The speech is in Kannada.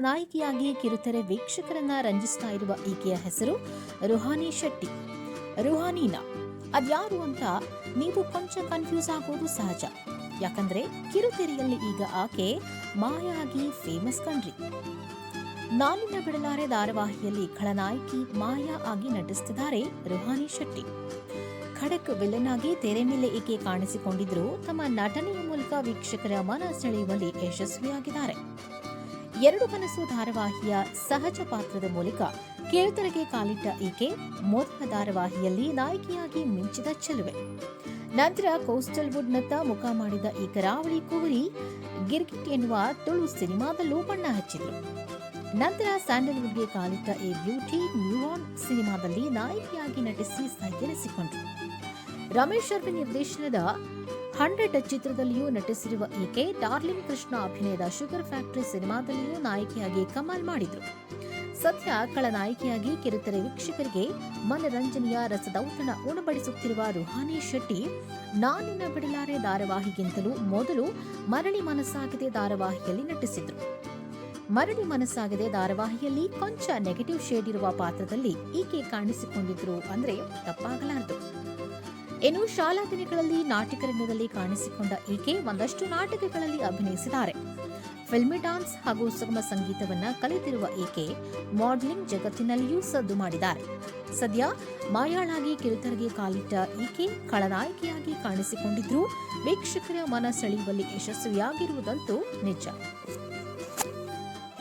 ನಾಯಕಿಯಾಗಿ ಕಿರುತೆರೆ ವೀಕ್ಷಕರನ್ನ ರಂಜಿಸ್ತಾ ಇರುವ ಈಕೆಯ ಹೆಸರು ರುಹಾನಿ ಶೆಟ್ಟಿ. ರುಹಾನಿನಾ ಅದ್ಯಾರು ಅಂತ ನೀವು ಕೊಂಚ ಕನ್ಫ್ಯೂಸ್ ಆಗೋದು ಸಹಜ. ಯಾಕಂದ್ರೆ ಕಿರುತೆರೆಯಲ್ಲಿ ಈಗ ಆಕೆ ಮಾಯಾಗಿ ಫೇಮಸ್ ಕಣ್ರಿ. ನಾನಿನ ಬಿಡಲಾರೆ ಧಾರಾವಾಹಿಯಲ್ಲಿ ಖಳನಾಯಕಿ ಮಾಯಾ ಆಗಿ ನಟಿಸುತ್ತಿದ್ದಾರೆ ರುಹಾನಿ ಶೆಟ್ಟಿ. ಖಡಕ್ ವಿಲನ್ ಆಗಿ ತೆರೆ ಮೇಲೆ ಈಕೆ ಕಾಣಿಸಿಕೊಂಡಿದ್ರು, ತಮ್ಮ ನಟನೆಯ ಮೂಲಕ ವೀಕ್ಷಕರ ಮನ ಸೆಳೆಯುವಲ್ಲಿ ಯಶಸ್ವಿಯಾಗಿದ್ದಾರೆ. ಎರಡು ಕನಸು ಧಾರಾವಾಹಿಯ ಸಹಜ ಪಾತ್ರದ ಮೂಲಕ ಕೇಳ್ತರಿಗೆ ಕಾಲಿಟ್ಟ ಈಕೆ ಮೊದಲ ಧಾರಾವಾಹಿಯಲ್ಲಿ ನಾಯಕಿಯಾಗಿ ಮಿಂಚಿದ ಚೆಲುವೆ. ನಂತರ ಕೋಸ್ಟಲ್ ವುಡ್ನತ್ತ ಮುಖ ಮಾಡಿದ ಈ ಕರಾವಳಿ ಕುವರಿ ಗಿರ್ಗಿಟ್ ಎನ್ನುವ ತುಳು ಸಿನಿಮಾದಲ್ಲೂ ಬಣ್ಣ ಹಚ್ಚಿದ್ರು ನಂತರ ಸ್ಯಾಂಡಲ್ವುಡ್ಗೆ ಕಾಲಿಟ್ಟ ಈ ಬ್ಯೂಟಿ ನ್ಯೂಆನ್ ಸಿನಿಮಾದಲ್ಲಿ ನಾಯಕಿಯಾಗಿ ನಟಿಸಿ ಸೈಗೆನಿಸಿಕೊಂಡ್ರು ರಮೇಶ್ ಶರ್ಮಿ ನಿರ್ದೇಶನದ ಹಂಡ್ರೆಡ್ ಚಿತ್ರದಲ್ಲಿಯೂ ನಟಿಸಿರುವ ಈಕೆ ಡಾರ್ಲಿಂಗ್ ಕೃಷ್ಣ ಅಭಿನಯದ ಶುಗರ್ ಫ್ಯಾಕ್ಟರಿ ಸಿನಿಮಾದಲ್ಲಿಯೂ ನಾಯಕಿಯಾಗಿ ಕಮಾಲ್ ಮಾಡಿದ್ರು. ಸದ್ಯ ಖಳನಾಯಕಿಯಾಗಿ ಕಿರುತೆರೆ ವೀಕ್ಷಕರಿಗೆ ಮನರಂಜನೆಯ ರಸದೌತಣ ಉಣಬಡಿಸುತ್ತಿರುವ ರುಹಾನಿ ಶೆಟ್ಟಿ ನಾನಿನ ಬಿಡಲಾರೆ ಧಾರಾವಾಹಿಗಿಂತಲೂ ಮೊದಲು ಮರಳಿ ಮನಸ್ಸಾಗದೆ ಧಾರಾವಾಹಿಯಲ್ಲಿ ನಟಿಸಿದ್ರು. ಮರಳಿ ಮನಸ್ಸಾಗದೆ ಧಾರಾವಾಹಿಯಲ್ಲಿ ಕೊಂಚ ನೆಗೆಟಿವ್ ಶೇಡ್ ಇರುವ ಪಾತ್ರದಲ್ಲಿ ಈಕೆ ಕಾಣಿಸಿಕೊಂಡಿದ್ರು ಅಂದ್ರೆ ತಪ್ಪಾಗಲಾರದು. ಇನ್ನು ಶಾಲಾ ದಿನಗಳಲ್ಲಿ ನಾಟಕರಂಗದಲ್ಲಿ ಕಾಣಿಸಿಕೊಂಡ ಈಕೆ ಒಂದಷ್ಟು ನಾಟಕಗಳಲ್ಲಿ ಅಭಿನಯಿಸಿದ್ದಾರೆ. ಫಿಲ್ಮಿ ಡಾನ್ಸ್ ಹಾಗೂ ಸುಗಮ ಸಂಗೀತವನ್ನ ಕಲಿತಿರುವ ಈಕೆ ಮಾಡಲಿಂಗ್ ಜಗತ್ತಿನಲ್ಲಿಯೂ ಸದ್ದು ಮಾಡಿದ್ದಾರೆ. ಸದ್ಯ ಮಾಯಾಳಾಗಿ ಕಿರುತೆರೆಗೆ ಕಾಲಿಟ್ಟ ಈಕೆ ಖಳನಾಯಕಿಯಾಗಿ ಕಾಣಿಸಿಕೊಂಡಿದ್ರು ವೀಕ್ಷಕರ ಮನ ಸೆಳೆಯುವಲ್ಲಿ ಯಶಸ್ವಿಯಾಗಿರುವುದಂತೂ ನಿಜ.